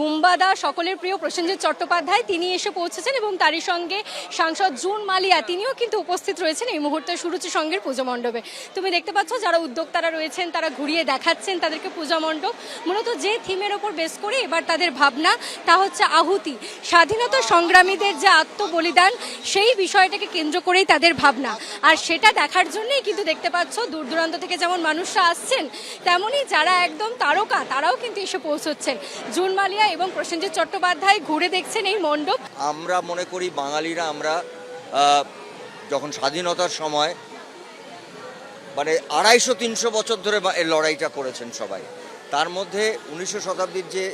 বুম্বাদা, সকলের প্রিয় প্রসেনজিৎ চট্টোপাধ্যায়, তিনি এসে পৌঁছেছেন এবং তারই সঙ্গে সাংসদ জুন মালিয়া, তিনিও কিন্তু উপস্থিত রয়েছেন। এই মুহূর্তে সুরুচি সঙ্গের পুজো মণ্ডপে। তুমি দেখতে পাচ্ছ যারা উদ্যোক্তারা রয়েছেন, তারা ঘুরিয়ে দেখাচ্ছেন তাদেরকে পূজা মণ্ডপ। মূলত যে থিমের ওপর বেস করে এবার তাদের ভাবনা, তা হচ্ছে আহুতি। স্বাধীনতা সংগ্রামীদের যে আত্মবলিদান, সেই বিষয়টাকে কেন্দ্র করেই তাদের ভাবনা। আর সেটা দেখার জন্যই কিন্তু দেখতে পাচ্ছ, দূর দূরান্ত থেকে যেমন মানুষরা আসছেন, তেমনই যারা একদম তারকা, তারাও কিন্তু এসে পৌঁছচ্ছেন। জুন মালিয়া এবং প্রসেনজিৎ চট্টোপাধ্যায় ঘুরে দেখছেন এই মণ্ডপ। আমরা মনে করি বাঙালিরা আমরা যখন স্বাধীনতার সময় মানে আড়াইশো তিনশো বছর ধরে এই লড়াইটা করেছেন সবাই, তার মধ্যে উনিশশো শতাব্দীর যে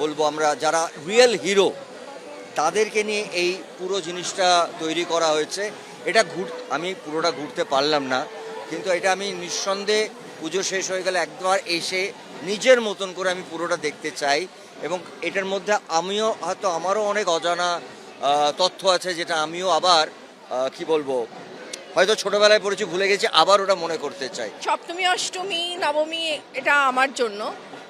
বলব আমরা যারা রিয়েল হিরো তাদেরকে নিয়ে এই পুরো জিনিসটা তৈরি করা হয়েছে। এটা ঘুর, আমি পুরোটা ঘুরতে পারলাম না, কিন্তু এটা আমি নিঃসন্দেহে পুজো শেষ হয়ে গেলে একবার এসে নিজের মতন করে আমি পুরোটা দেখতে চাই। এবং এটার মধ্যে আমিও হয়তো আমারও অনেক অজানা তথ্য আছে যেটা আমিও আবার কি বলব, হয়তো ছোটবেলায় পড়েছি, ভুলে গেছি, আবার ওটা মনে করতে চাই। সপ্তমী, অষ্টমী, নবমী, এটা আমার জন্য।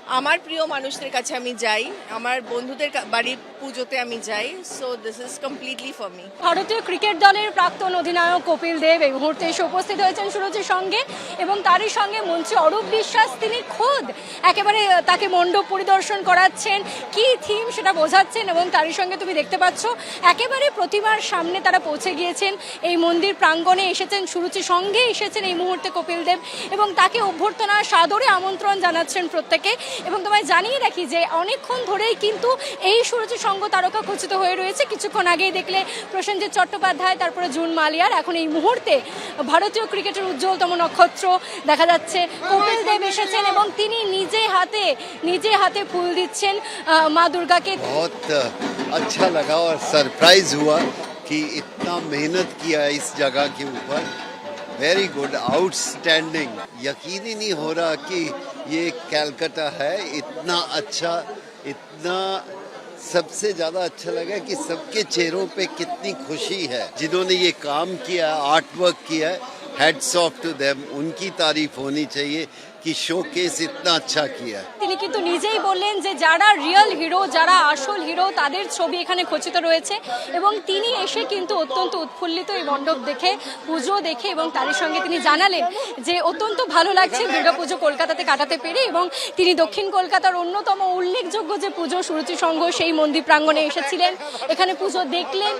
আমার প্রিয় মানুষদের কাছে আমি যাই, আমার বন্ধুদের বাড়ির পুজোতে আমি যাই so this is completely for me ভারতীয় ক্রিকেট দলের প্রাক্তন অধিনায়ক কপিল দেব এই মুহূর্তে এসে উপস্থিত হয়েছেন সুরজের সঙ্গে এবং তারই সঙ্গে মঞ্চে অরূপ বিশ্বাস, তিনি খোদ একেবারে তাকে মণ্ডপ পরিদর্শন করাচ্ছেন, কি থিম সেটা বোঝাচ্ছেন এবং তারই সঙ্গে তুমি দেখতে পাচ্ছ, একেবারে প্রতিমার সামনে তারা পৌঁছে গিয়েছেন, এই মন্দির প্রাঙ্গণে এসেছেন সুরুচির সঙ্গে এসেছেন এই মুহূর্তে কপিল দেব এবং তাকে অভ্যর্থনা সাদরে আমন্ত্রণ জানাচ্ছেন প্রত্যেকে। এবং তোমায় জানিয়ে রাখি যে অনেকক্ষণ ধরেই কিন্তু এই সুরুচি সঙ্গ তারকা খচিত হয়ে রয়েছে কিছুক্ষণ আগেই দেখলে প্রসেনজিৎ চট্টোপাধ্যায় তারপরে জুন মালিয়ার এখন এই মুহূর্তে ভারতীয় ক্রিকেটের উজ্জ্বলতম নক্ষত্র দেখা যাচ্ছে কপিল দেব এসেছেন এবং তিনি নিজে হাতে নিজে হাতে ফুল দিচ্ছেন আহ, মা দুর্গাকে बहुत अच्छा लगा और सरप्राइज हुआ कि इतना मेहनत किया इस जगह के ऊपर वेरी गुड आउटस्टैंडिंग यकीन ही नहीं हो रहा कि ये कैलकाटा है इतना अच्छा इतना सबसे ज़्यादा अच्छा लगा कि सबके चेहरों पे कितनी खुशी है जिन्होंने ये काम किया आर्ट वर्क किया है हेड्स ऑफ टू देम उनकी तारीफ होनी चाहिए कि शोकेस इतना अच्छा किया है তিনি কিন্তু নিজেই বললেন যে যারা রিয়েল হিরো যারা আসল হিরো তাদের ছবি এখানে খচিত রয়েছে এবং তিনি এসে কিন্তু অত্যন্ত উৎফুল্লিত এই মণ্ডপ দেখে পুজো দেখে এবং তারই সঙ্গে তিনি জানালেন যে অত্যন্ত ভালো লাগছে দুর্গাপুজো কলকাতাতে কাটাতে পেরে এবং তিনি দক্ষিণ কলকাতার অন্যতম উল্লেখযোগ্য যে পুজো সুরুচি সংঘ সেই মন্দির প্রাঙ্গণে এসেছিলেন এখানে পুজো দেখলেন